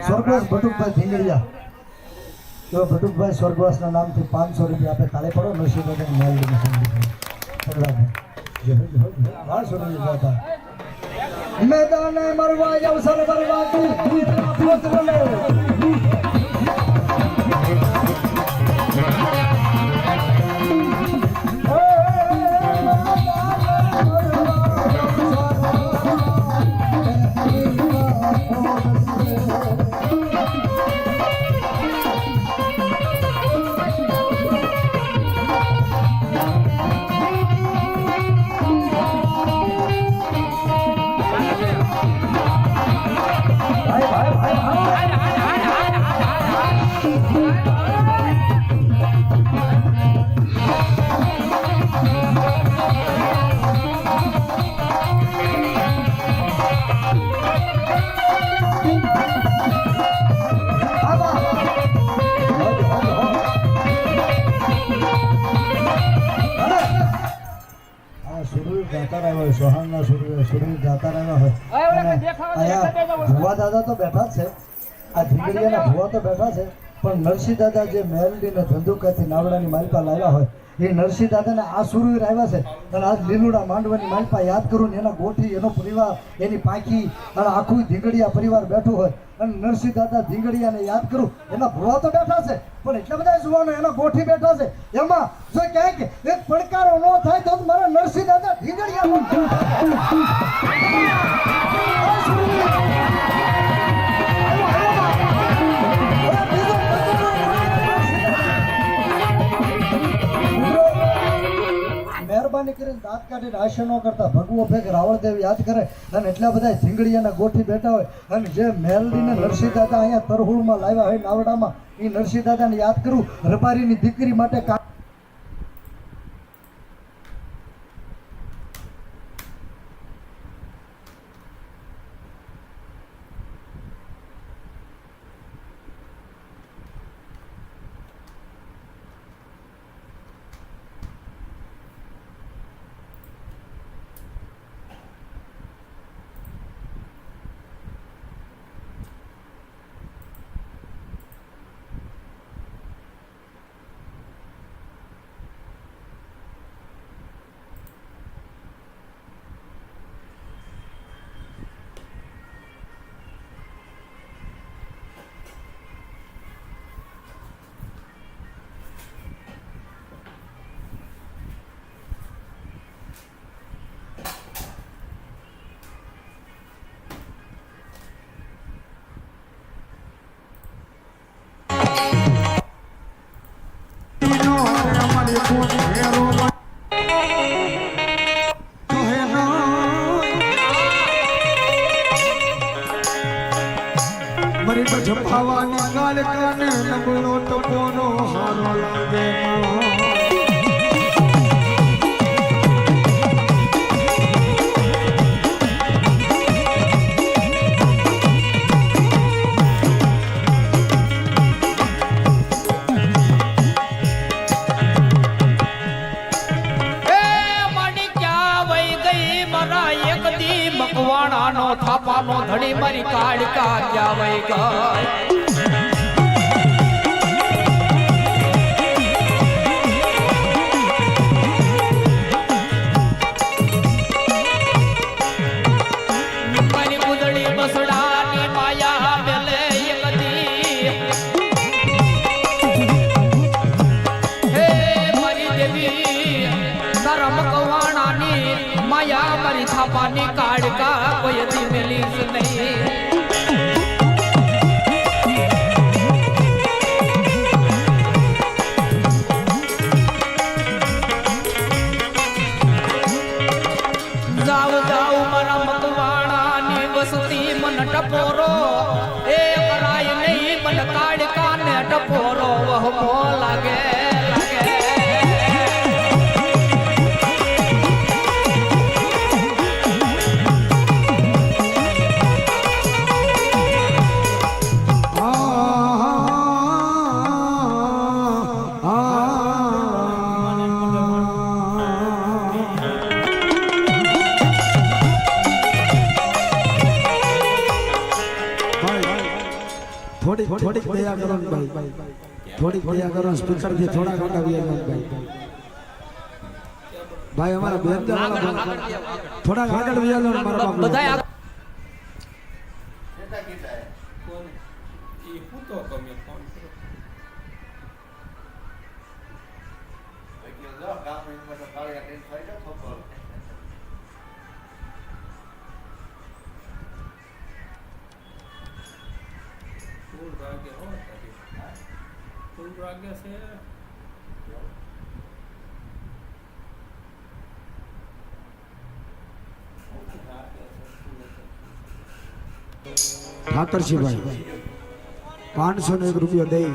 સ્વર્ગવાસ બટુકભાઈ ધીંગડિયા તો બટુકભાઈ સ્વર્ગવાસના નામથી પાંચસો રૂપિયા આપે તાળે પડો નરસિંહભાઈ મેળવીને પાંચસો રૂપિયા હતા મેદાને મરવા અવસર મરવા તું પોત બોલે જાતા રહ્યા હોય સોહાણના સુરવીર જાતા રહ્યા હોય. અહીંયા ભુવા દાદા તો બેઠા છે. આ ધીંગડીયાના ભુવા તો બેઠા છે. પણ નરસિંહ દાદા જે મેલડીને ધંધુકાથી નાવડાની માલિકા લાવ્યા હોય એ નરસિંહ દાદાને આ સુરવીર આવ્યા છે. અને આજ લીલુડા માંડવાની માલપા યાદ કરું ને એના ગોઠી, એનો પરિવાર, એની પાંખી, અને આખું ધીંગડિયા પરિવાર બેઠું હોય. અને નરસિંહ દાદા ધીંગડિયાને યાદ કરું, એના ભૂવા તો બેઠા છે, પણ એટલા બધા જુવાનો એના ગોઠી બેઠા છે. એમાં જો ક્યાંક એક પડકારો ન થાય તો મારા નરસિંહ દાદા ધીંગડિયા મહેરબાની કરીને દાંત કાઢીને આશા ન કરતા ભગવો ભેગ રાવળદેવ યાદ કરે અને એટલા બધા ઝીંગડીયાના ગોઠી બેઠા હોય. અને જે મેલડીને નરસિંહ દાદા અહીંયા તરહુળમાં લાવ્યા હોય નાવડામાં, એ નરસિંહ દાદાને યાદ કરું. રબારીની દીકરી માટે મરી જપાવાની ગાલ કાને નબળો ટપોનો હારો લાગે. વસતી મન ટપોરો એ પરાય નહીં મન કાળકા ને ટપોરો વહમો લાગે. થોડીક દયા કરો ને ભાઈ. થોડીક દયા કરો સ્પીકરથી થોડા ઘટા વ્યા ભાઈ. ભાઈ, અમારા બેન થોડા આગળ વ્યા મારા બાપ. ઠાકરસિંહભાઈ પાંચસો ને એક રૂપિયો દઈ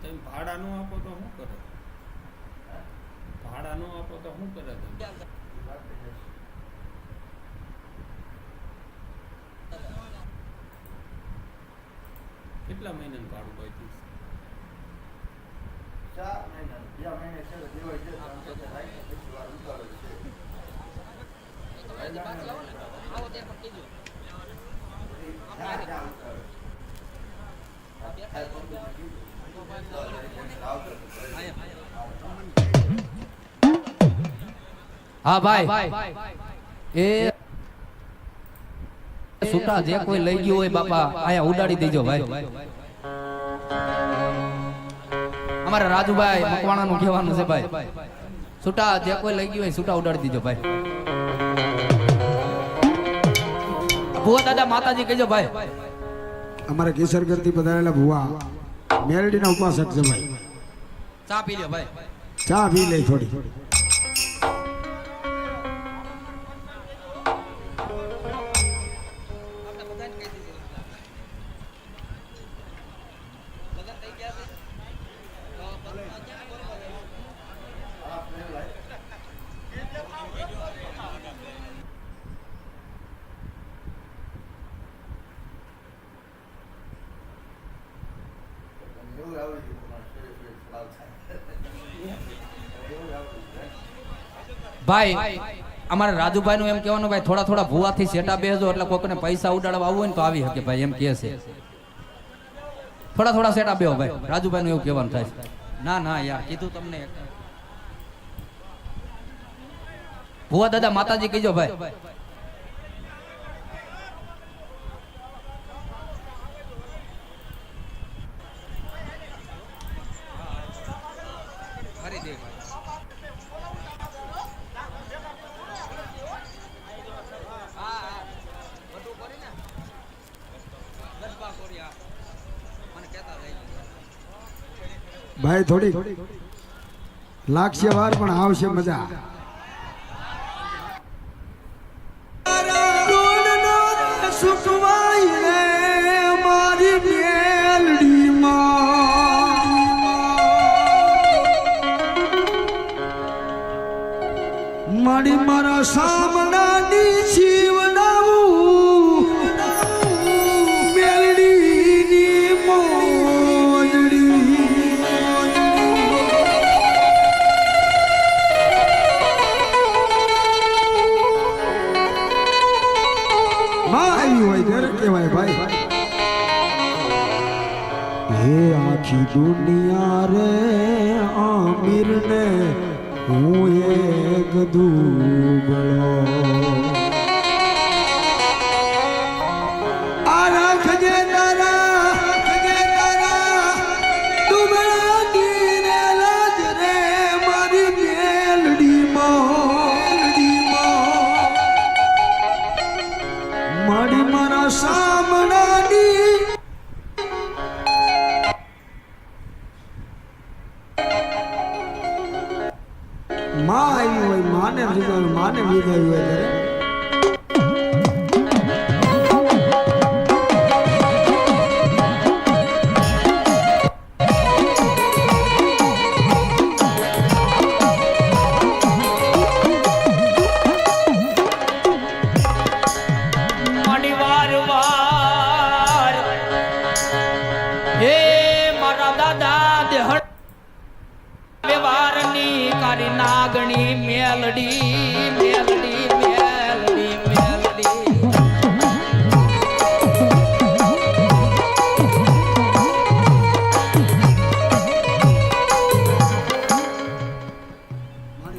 તમે ભાડાનું આપો તો શું કરે? ભાડા ભાડાનું આપો તો શું કરે તમે? કેટલા મહિનાનું ભાડું બાકી છે? હા ભાઈ. એ છૂટા જે કોઈ લઈ ગયું હોય બાપા આયા ઉડાડી દેજો ભાઈ. અમારા રાજુભાઈ મકવાણાનું કહેવાનું છે ભાઈ. સુટા જે કોઈ લઈ ગયું હોય સુટા ઉડાડી દેજો ભાઈ. ભુવા દાદા માતાજી કહેજો ભાઈ. અમારા કેસર કરતી પધારેલા ભુવા. મેલડીના ઉપાસક છે ભાઈ ચા પી લે ભાઈ. ચા પી લે થોડી. ભાઈ, અમારા રાજુભાઈ નું એમ કહેવાનું, ભાઈ, થોડા થોડા ભૂવાથી સેટા બેસજો એટલે કોકને પૈસા ઉડાડવા આવવું હોય ને તો આવી શકે ભાઈ, એમ કહે છે. થોડા થોડા સેટા બેહો ભાઈ રાજુભાઈ નું એવું કહેવાનું થાય ના ના યાર, કીધું તમને ભુવા દાદા, માતાજી કીજો ભાઈ. ભાઈ થોડી લાગશે વાર પણ આવશે મજા. કહેવાય ભાઈ? હે આખી દુનિયા રે આમીર ને હું એક દુબળો સામનાની માં આવી હોય માને હોય માને લીધા હોય ત્યારે કારી નાગણી મેલડી મેલડી મેલડી મેલડી.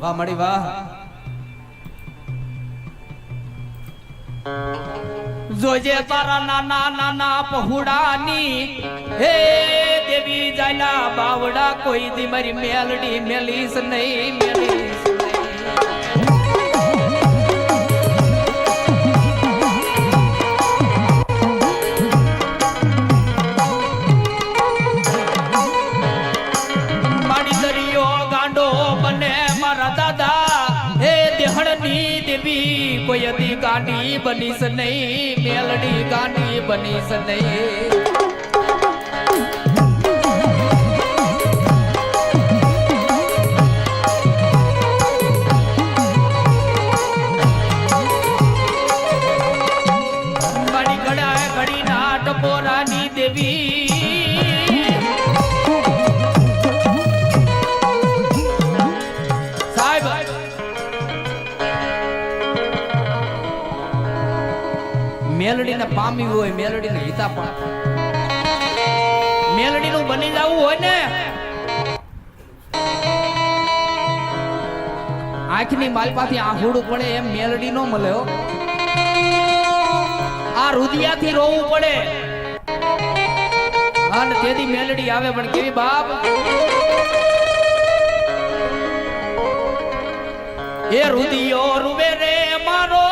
વાહ મળી વાહ. જોજે તારા નાના નાના પહુડાની. હે દેવી જાયલા બાવડા, કોઈ દી મારી મેલડી મેલીસ નહીં મેલીસ ગાંડી બનીશ નહીં. મેલડી ગાંડી બનીશ નહીં. મારી ઘડા પામી હોય મેલડીને હિતા પણ મેલડી નું બની જવું હોય ને. આંખની માલપાથી આહુડું પડે એમ મેલડી નો મળ્યો આ રુદિયાથી રોવું પડે. અને તેથી મેલડી આવે, પણ કેવી બાપ? એ રુદિયો રૂવે રે મારો.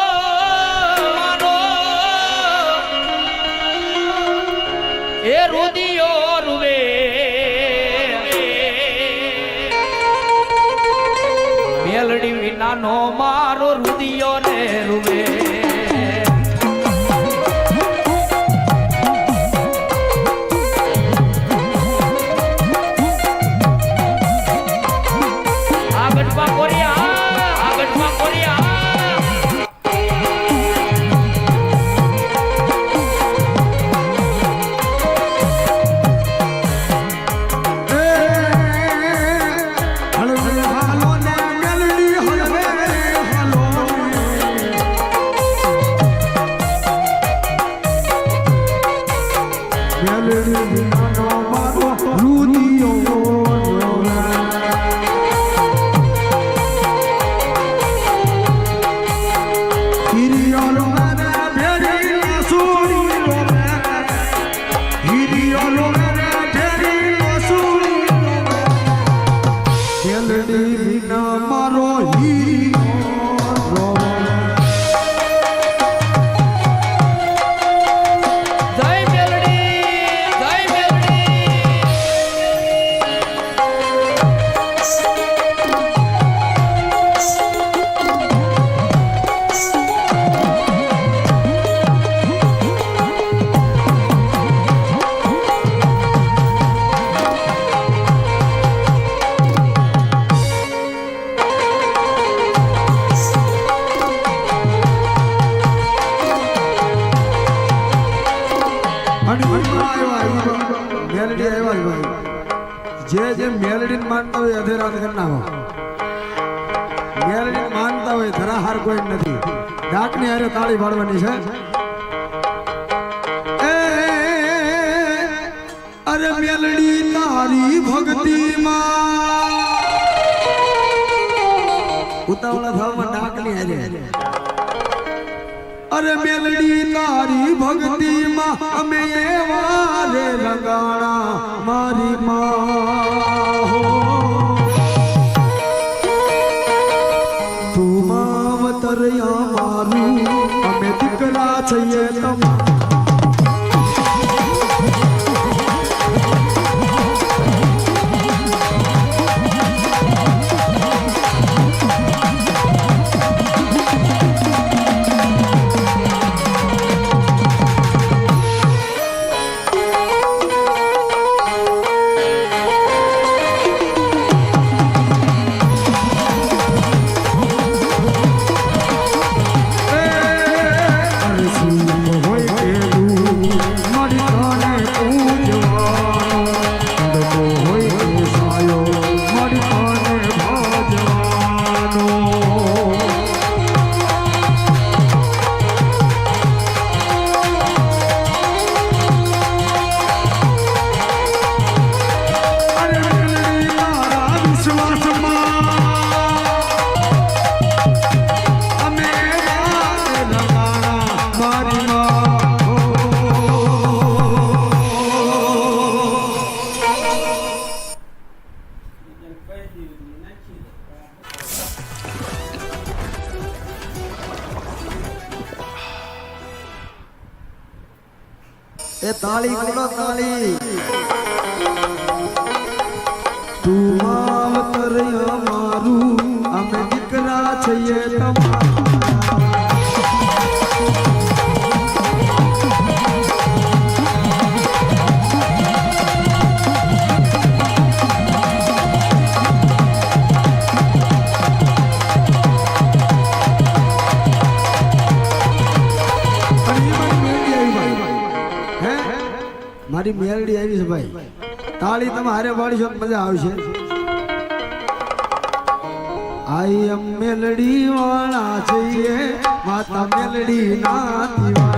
અધેરાત કરી નાખો માનતા હોય ધરાહાર કોઈ નથી. ડાકની હારે તાળી પાડવાની છે. અરે મેલડી તારી ભક્તિમાં ઉતાવળા થવામાં ડાકની હારે. અરે મેલડી તારી ભક્તિમાં અમે એવા રે મારી માં. તાળી તમે હારે પાડીશો મજા આવશે. આઈ એમ મેલડી વાળા છીએ માતા મેલડી ના